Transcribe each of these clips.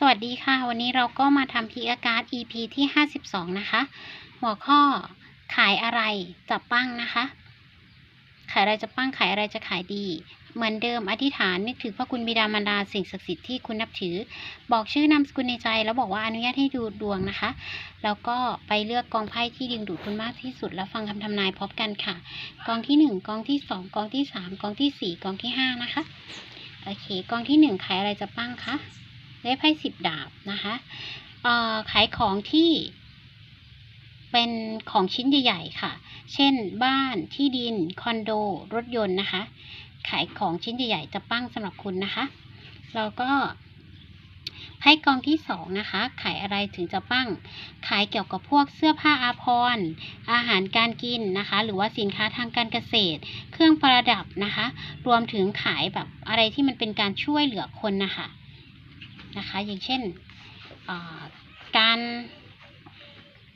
สวัสดีค่ะ วันนี้เราก็มาทำพีอาการ์ด EP ที่ 52 นะคะ หัวข้อขายอะไรจะปั้งนะคะ ขายอะไรจะปั้งขายอะไรจะขายดี เหมือนเดิมอธิษฐานนึกถึงพระคุณบิดามารดาสิ่งศักดิ์สิทธิ์ที่คุณนับถือ บอกชื่อนามสกุลในใจ แล้วบอกว่าอนุญาตให้ดูดวงนะคะ แล้วก็ไปเลือกกองไพ่ที่ดึงดูดคุณมากที่สุด แล้วฟังคำทำนายพร้อมกันค่ะ กองที่หนึ่งกองที่สองกองที่สามกองที่สี่กองที่ห้านะคะ โอเค กองที่หนึ่งขายอะไรจะปั้งคะ ได้ไพ่สิบดาบนะคะขายของที่เป็นของชิ้นใหญ่ๆค่ะ เช่น บ้าน ที่ดิน คอนโด รถยนต์นะคะ ขายของชิ้นใหญ่ๆ จะปั้งสำหรับคุณนะคะ แล้วก็ไพ่กองที่สองนะคะ ขายอะไรถึงจะปั้ง ขายเกี่ยวกับพวกเสื้อผ้าอาภรณ์ อาหารการกินนะคะ หรือว่าสินค้าทางการเกษตร เครื่องประดับนะคะ รวมถึงขายแบบอะไรที่มันเป็นการช่วยเหลือคนนะคะ นะคะ อย่างเช่นการ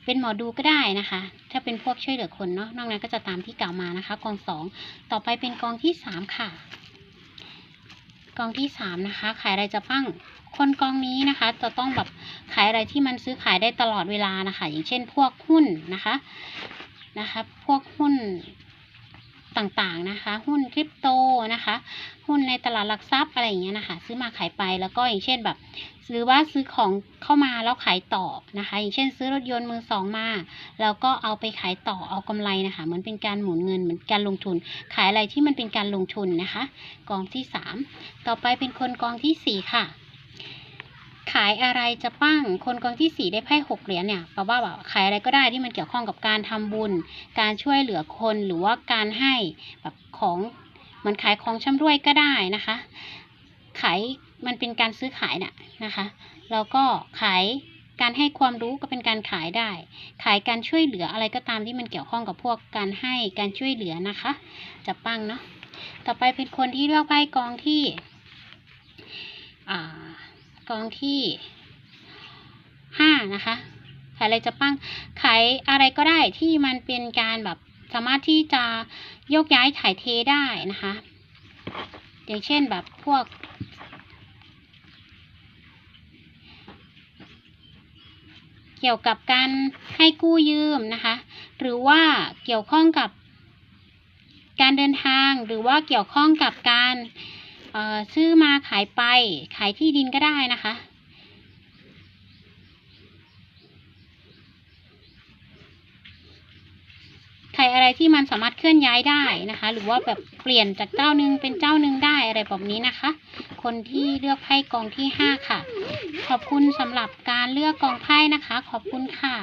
เป็นหมอดูก็ได้นะคะ ถ้าเป็นพวกช่วยเหลือคนเนาะนอกนั้นก็จะตามที่กล่าวมานะคะ กองสองต่อไปเป็นกองที่สามค่ะ กองที่สามนะคะ ขายอะไรจะปั้งคนกองนี้นะคะ จะต้องแบบขายอะไรที่มันซื้อขายได้ตลอดเวลานะคะ อย่างเช่น พวกหุ้นนะคะนะคะ พวกหุ้น ต่างๆนะคะ หุ้นคริปโตนะคะ หุ้นในตลาดหลักทรัพย์อะไรอย่างเงี้ยนะคะ ซื้อมาขายไปแล้วก็อย่างเช่นแบบหรือว่าซื้อของเข้ามาแล้วขายต่อนะคะ อย่างเช่น ซื้อรถยนต์มือสองมาแล้วก็เอาไปขายต่อเอากำไรนะคะเหมือนเป็นการหมุนเงินเหมือนการลงทุน ขายอะไรที่มันเป็นการลงทุนนะคะ กองที่สามต่อไปเป็นคนกองที่สี่ค่ะ ขายอะไรจะปั้ง คนกองที่สี่ได้ไพ่หกเหรียญเนี่ยแปลว่าแบบขายอะไรก็ได้ที่มันเกี่ยวข้องกับการทำบุญ การช่วยเหลือคนหรือว่าการให้แบบของเหมือนขายของช่ำรวยก็ได้นะคะ ขายมันเป็นการซื้อขายน่ะนะคะแล้วก็ขายการให้ความรู้ก็เป็นการขายได้ ขายการช่วยเหลืออะไรก็ตามที่มันเกี่ยวข้องกับพวกการให้การช่วยเหลือนะคะ จะปั้งเนาะต่อไปเป็นคนที่เลือกไพ่กองที่ กองที่ห้านะคะขายอะไรจะปั้งขายอะไรก็ได้ที่มันเป็นการแบบสามารถที่จะโยกย้ายถ่ายเทได้นะคะ อย่างเช่นแบบพวก เกี่ยวกับการให้กู้ยืมนะคะ หรือว่าเกี่ยวข้องกับการเดินทางหรือว่าเกี่ยวข้องกับการ เอ่อซื้อมาขายไป ขายที่ดินก็ได้นะคะ ขายอะไรที่มันสามารถเคลื่อนย้ายได้นะคะ หรือว่าแบบเปลี่ยนจากเจ้านึงเป็นเจ้านึงได้อะไรแบบนี้นะคะ คนที่เลือกไพ่กองที่ห้าค่ะ ขอบคุณสำหรับการเลือกกองไพ่นะคะ ขอบคุณค่ะ